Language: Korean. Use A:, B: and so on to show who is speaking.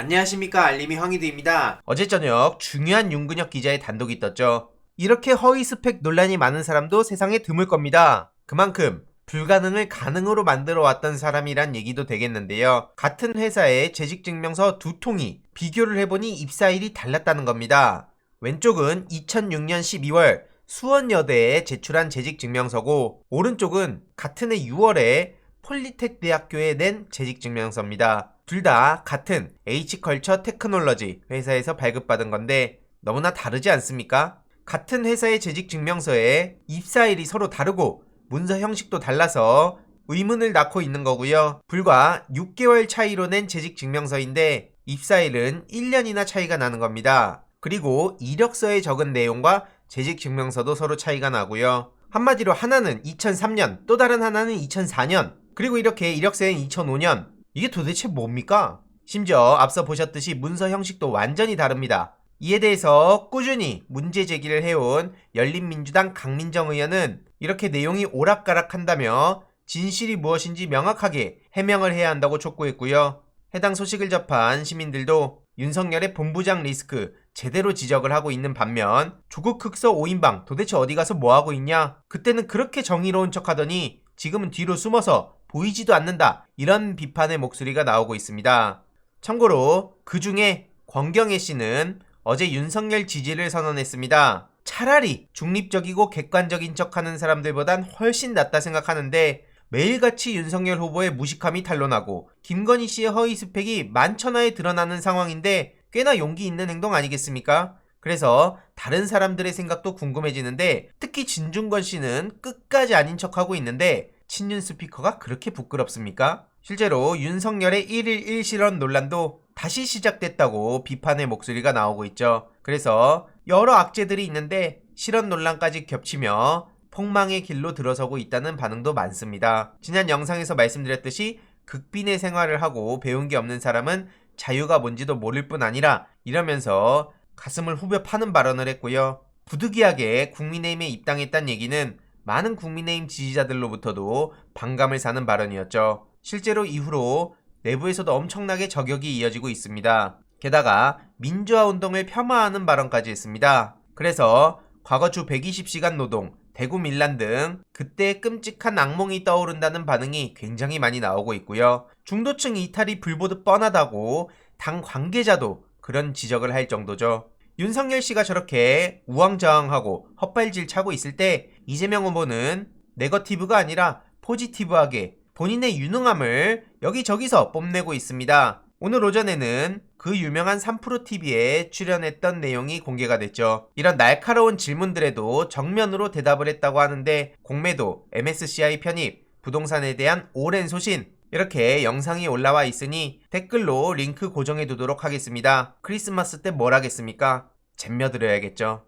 A: 안녕하십니까 알림이 황희두입니다. 어제 저녁 중요한 윤근혁 기자의 단독이 떴죠. 이렇게 허위 스펙 논란이 많은 사람도 세상에 드물 겁니다. 그만큼 불가능을 가능으로 만들어 왔던 사람이란 얘기도 되겠는데요. 같은 회사의 재직 증명서 두 통이 비교를 해보니 입사일이 달랐다는 겁니다. 왼쪽은 2006년 12월 수원여대에 제출한 재직 증명서고 오른쪽은 같은 해 6월에 폴리텍 대학교에 낸 재직증명서입니다. 둘 다 같은 H컬처 테크놀러지 회사에서 발급받은 건데 너무나 다르지 않습니까? 같은 회사의 재직증명서에 입사일이 서로 다르고 문서 형식도 달라서 의문을 낳고 있는 거고요. 불과 6개월 차이로 낸 재직증명서인데 입사일은 1년이나 차이가 나는 겁니다. 그리고 이력서에 적은 내용과 재직증명서도 서로 차이가 나고요. 한마디로 하나는 2003년, 또 다른 하나는 2004년, 그리고 이렇게 이력서엔 2005년. 이게 도대체 뭡니까? 심지어 앞서 보셨듯이 문서 형식도 완전히 다릅니다. 이에 대해서 꾸준히 문제 제기를 해온 열린민주당 강민정 의원은 이렇게 내용이 오락가락한다며 진실이 무엇인지 명확하게 해명을 해야 한다고 촉구했고요. 해당 소식을 접한 시민들도 윤석열의 본부장 리스크 제대로 지적을 하고 있는 반면 조국 흑서 5인방 도대체 어디 가서 뭐 하고 있냐? 그때는 그렇게 정의로운 척 하더니 지금은 뒤로 숨어서 보이지도 않는다. 이런 비판의 목소리가 나오고 있습니다. 참고로 그 중에 권경혜 씨는 어제 윤석열 지지를 선언했습니다. 차라리 중립적이고 객관적인 척 하는 사람들보단 훨씬 낫다 생각하는데 매일같이 윤석열 후보의 무식함이 탄로나고 김건희 씨의 허위 스펙이 만천하에 드러나는 상황인데 꽤나 용기 있는 행동 아니겠습니까? 그래서 다른 사람들의 생각도 궁금해지는데 특히 진중권 씨는 끝까지 아닌 척하고 있는데 친윤 스피커가 그렇게 부끄럽습니까? 실제로 윤석열의 1일 1실언 논란도 다시 시작됐다고 비판의 목소리가 나오고 있죠. 그래서 여러 악재들이 있는데 실언 논란까지 겹치며 폭망의 길로 들어서고 있다는 반응도 많습니다. 지난 영상에서 말씀드렸듯이 극빈의 생활을 하고 배운 게 없는 사람은 자유가 뭔지도 모를 뿐 아니라 이러면서 가슴을 후벼 파는 발언을 했고요. 부득이하게 국민의힘에 입당했다는 얘기는 많은 국민의힘 지지자들로부터도 반감을 사는 발언이었죠. 실제로 이후로 내부에서도 엄청나게 저격이 이어지고 있습니다. 게다가 민주화 운동을 폄하하는 발언까지 했습니다. 그래서 과거 주 120시간 노동, 대구 밀란 등 그때 끔찍한 악몽이 떠오른다는 반응이 굉장히 많이 나오고 있고요. 중도층 이탈이 불보듯 뻔하다고 당 관계자도 그런 지적을 할 정도죠. 윤석열 씨가 저렇게 우왕좌왕하고 헛발질 차고 있을 때 이재명 후보는 네거티브가 아니라 포지티브하게 본인의 유능함을 여기저기서 뽐내고 있습니다. 오늘 오전에는 그 유명한 3프로TV에 출연했던 내용이 공개가 됐죠. 이런 날카로운 질문들에도 정면으로 대답을 했다고 하는데 공매도, MSCI 편입, 부동산에 대한 오랜 소신, 이렇게 영상이 올라와 있으니 댓글로 링크 고정해 두도록 하겠습니다. 크리스마스 때 뭘 하겠습니까? 잼며들어야겠죠.